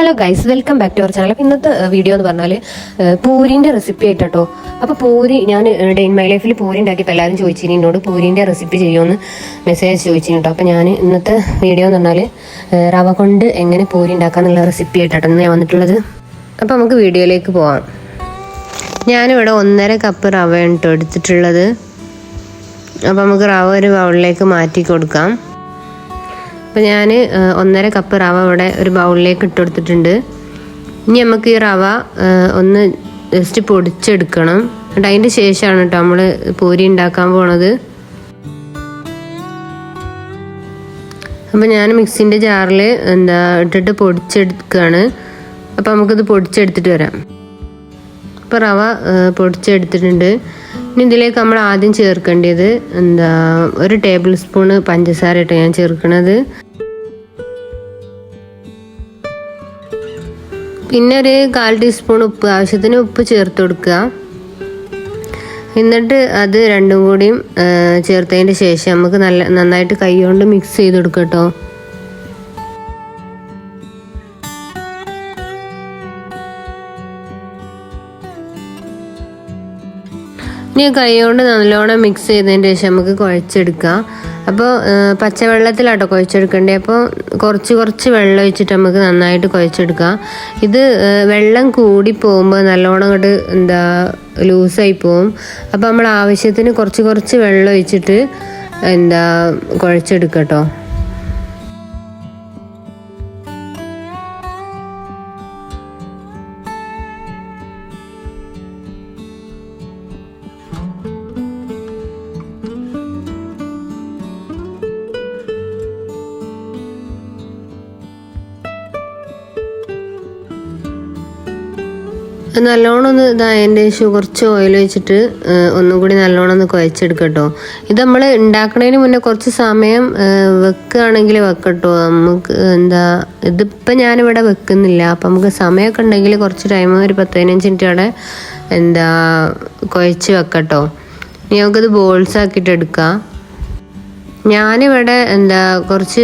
Hello guys welcome back to our channel അപ്പോൾ ഇന്നത്തെ video എന്ന് പറഞ്ഞാൽ പൂരിന്റെ റെസിപ്പി ആയിട്ടോ അപ്പോൾ പൂരി ഞാൻ ഡെയിൻ മൈ ലൈഫിൽ പൂരി ഉണ്ടാക്കിയപ്പോൾ എല്ലാവരും ചോദിച്ചിരുന്നു എന്നോട് പൂരിന്റെ റെസിപ്പി ചെയ്യുമെന്ന് മെസ്സേജ് ചോദിച്ചിരുന്നു കേട്ടോ അപ്പോൾ ഞാൻ ഇന്നത്തെ വീഡിയോ എന്ന് പറഞ്ഞാൽ റവ കൊണ്ട് എങ്ങനെ പൂരി ഉണ്ടാക്കാന്നുള്ള റെസിപ്പി ആയിട്ടാണ് ഞാൻ വന്നിട്ടുള്ളത്. അപ്പോൾ നമുക്ക് വീഡിയോയിലേക്ക് പോവാം. ഞാനിവിടെ ഒന്നര കപ്പ് റവ കേട്ടോ എടുത്തിട്ടുള്ളത്. അപ്പോൾ നമുക്ക് റവ ഒരു ബൗളിലേക്ക് മാറ്റി കൊടുക്കാം. അപ്പോൾ ഞാൻ ഒന്നര കപ്പ് റവ ഇവിടെ ഒരു ബൗളിലേക്ക് ഇട്ട് കൊടുത്തിട്ടുണ്ട്. ഇനി നമുക്ക് ഈ റവ ഒന്ന് ജസ്റ്റ് പൊടിച്ചെടുക്കണം. എന്നിട്ട് അതിന്റെ ശേഷമാണ് കേട്ടോ നമ്മൾ പൂരി ഉണ്ടാക്കാൻ പോണത്. അപ്പോൾ ഞാൻ മിക്സിന്റെ ജാറിൽ എന്താ ഇട്ടിട്ട് പൊടിച്ചെടുക്കുകയാണ് അപ്പോൾ നമുക്കിത് പൊടിച്ചെടുത്തിട്ട് വരാം. ഇപ്പോൾ റവ പൊടിച്ചെടുത്തിട്ടുണ്ട്. ഇനി ഇതിലേക്ക് നമ്മൾ ആദ്യം ചേർക്കേണ്ടത് എന്താ ഒരു ടേബിൾ സ്പൂൺ പഞ്ചസാര ഇട്ട് ഞാൻ ചേർക്കണത്. പിന്നെ ഒരു കാൽ ടീസ്പൂൺ ഉപ്പ് ആവശ്യത്തിന് ഉപ്പ് ചേർത്ത് കൊടുക്കുക. എന്നിട്ട് അത് രണ്ടും കൂടിയും ചേർത്തതിന്റെ ശേഷം നമുക്ക് നല്ല നന്നായിട്ട് കൈ കൊണ്ട് മിക്സ് ചെയ്ത് കൊടുക്കാം ഇനി കൈ കൊണ്ട് നല്ലോണം മിക്സ് ചെയ്തതിന് ശേഷം നമുക്ക് കുഴച്ചെടുക്കാം. അപ്പോൾ പച്ചവെള്ളത്തിലാട്ടോ കുഴച്ചെടുക്കേണ്ടത്. അപ്പോൾ കുറച്ച് കുറച്ച് വെള്ളം ഒഴിച്ചിട്ട് നമുക്ക് നന്നായിട്ട് കുഴച്ചെടുക്കാം. ഇത് വെള്ളം കൂടി പോകുമ്പോൾ നല്ലോണം അങ്ങോട്ട് എന്താ ലൂസായി പോവും. അപ്പോൾ നമ്മൾ ആവശ്യത്തിന് കുറച്ച് കുറച്ച് വെള്ളം ഒഴിച്ചിട്ട് എന്താ കുഴച്ചെടുക്കട്ടോ. നല്ലോണം ഒന്ന് ഇതാ അതിന്റെ കുറച്ച് ഓയിൽ വെച്ചിട്ട് ഒന്നും കൂടി നല്ലോണം ഒന്ന് കുഴച്ചെടുക്കട്ടോ. ഇത് നമ്മൾ ഉണ്ടാക്കണതിന് മുന്നേ കുറച്ച് സമയം വെക്കുകയാണെങ്കിൽ വെക്കട്ടോ. നമുക്ക് എന്താ ഇതിപ്പോൾ ഞാനിവിടെ വെക്കുന്നില്ല. അപ്പം നമുക്ക് സമയമൊക്കെ ഉണ്ടെങ്കിൽ കുറച്ച് ടൈം ഒരു പത്ത് പതിനഞ്ച് അവിടെ എന്താ കുഴച്ച് വെക്കട്ടോ. ഇനി നമുക്കിത് ബോൾസ് ആക്കിയിട്ട് എടുക്കാം. ഞാനിവിടെ എന്താ കുറച്ച്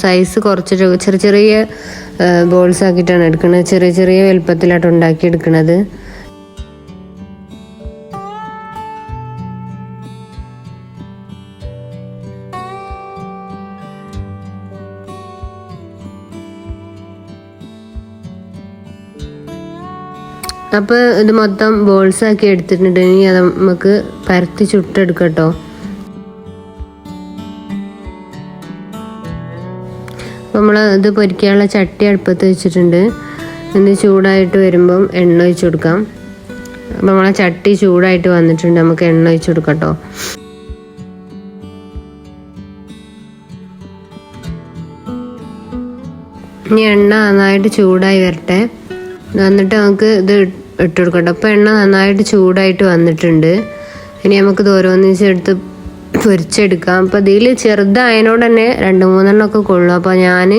സൈസ് കുറച്ചിട്ട് ചെറിയ ചെറിയ ബോൾസ് ആക്കിയിട്ടാണ് എടുക്കുന്നത് ചെറിയ ചെറിയ വലുപ്പത്തിലായിട്ട് ഉണ്ടാക്കി എടുക്കുന്നത് അപ്പോൾ ഇത് മൊത്തം ബോൾസ് ആക്കി എടുത്തിട്ടുണ്ടെങ്കിൽ അത് നമുക്ക് പരത്തി ചുട്ടെടുക്കട്ടോ നമ്മൾ ഇത് പൊരിക്കാനുള്ള ചട്ടി അടുപ്പത്ത് വെച്ചിട്ടുണ്ട്. ഇത് ചൂടായിട്ട് വരുമ്പം എണ്ണ ഒഴിച്ച് കൊടുക്കാം. അപ്പം നമ്മളെ ചട്ടി ചൂടായിട്ട് വന്നിട്ടുണ്ട്. നമുക്ക് എണ്ണ ഒഴിച്ച് കൊടുക്കട്ടോ. കേട്ടോ ഇനി എണ്ണ നന്നായിട്ട് ചൂടായി വരട്ടെ. എന്നിട്ട് നമുക്ക് ഇത് ഇട്ട് കൊടുക്കട്ടെ. അപ്പോൾ എണ്ണ നന്നായിട്ട് ചൂടായിട്ട് വന്നിട്ടുണ്ട്. ഇനി നമുക്ക് ഓരോന്നിച്ച് എടുത്ത് പൊരിച്ചെടുക്കാം. അപ്പോൾ ഇതിൽ ചെറുതായതിനോട് തന്നെ രണ്ട് മൂന്നെണ്ണം ഒക്കെ കൊള്ളും. അപ്പോൾ ഞാൻ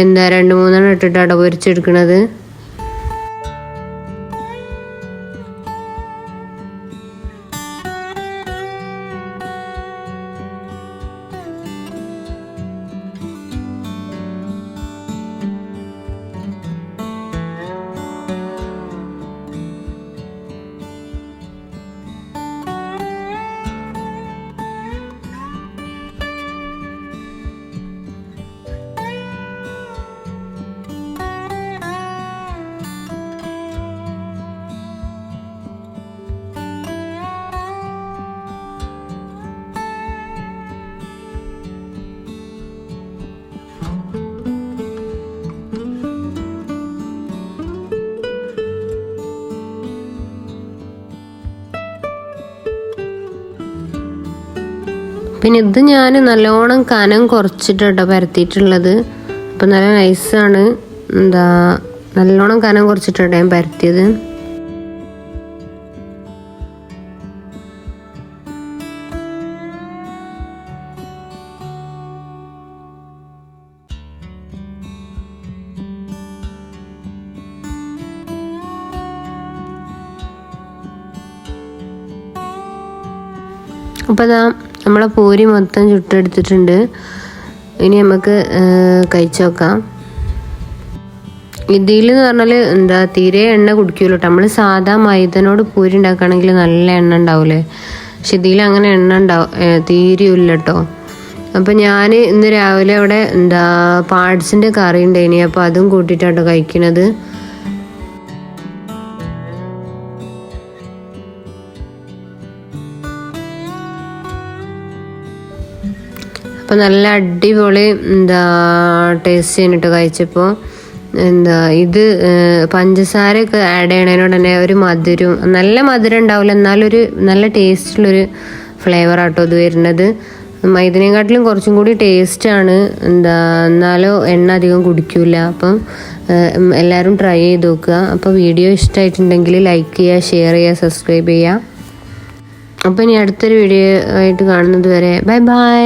എന്താ രണ്ട് മൂന്നെണ്ണം ഇട്ടിട്ടാണ് പൊരിച്ചെടുക്കണത്. പിന്നെ ഇത് ഞാൻ നല്ലോണം കനം കുറച്ചിട്ട് കുറച്ചിട്ടോ പരത്തിയിട്ടുള്ളത്. അപ്പം നല്ല നൈസാണ് എന്താ നല്ലോണം കനം കുറച്ചിട്ടോ ഞാൻ പരത്തിയത്. അപ്പോൾ നമ്മളെ പൂരി മൊത്തം ചുട്ടെടുത്തിട്ടുണ്ട്. ഇനി നമുക്ക് കഴിച്ചു നോക്കാം. എന്ന് പറഞ്ഞാൽ എന്താ തീരെ എണ്ണ കുടിക്കൂല നമ്മൾ സാധാ മൈദനോട് പൂരി ഉണ്ടാക്കുകയാണെങ്കിൽ നല്ല എണ്ണ ഉണ്ടാവില്ലേ പക്ഷെ ഇതിൽ അങ്ങനെ എണ്ണ ഉണ്ടാവും തീരെയില്ല കേട്ടോ അപ്പം ഞാൻ ഇന്ന് രാവിലെ അവിടെ എന്താ പാർട്സിന്റെ കറി ഉണ്ടായിനി. അപ്പോൾ അതും കൂട്ടിയിട്ടാട്ടോ കഴിക്കണത്. അപ്പം നല്ല അടിപൊളി എന്താ ടേസ്റ്റ് ചെയ്യണിട്ട് കഴിച്ചപ്പോൾ എന്താ ഇത് പഞ്ചസാരയൊക്കെ ആഡ് ചെയ്യണതിനോട് തന്നെ ഒരു മധുരം നല്ല മധുരം ഉണ്ടാവില്ല എന്നാലൊരു നല്ല ടേസ്റ്റുള്ളൊരു ഫ്ലേവർ ആട്ടോ ഇത് വരുന്നത്. മൈദിനെക്കാട്ടിലും കുറച്ചും കൂടി ടേസ്റ്റാണ് എന്താ എന്നാലോ എണ്ണ അധികം കുടിക്കൂല. അപ്പം എല്ലാവരും ട്രൈ ചെയ്ത് നോക്കുക. അപ്പോൾ വീഡിയോ ഇഷ്ടമായിട്ടുണ്ടെങ്കിൽ ലൈക്ക് ചെയ്യുക ഷെയർ ചെയ്യുക സബ്സ്ക്രൈബ് ചെയ്യുക. അപ്പോൾ ഇനി അടുത്തൊരു വീഡിയോ ആയിട്ട് കാണുന്നത് വരെ ബൈ ബൈ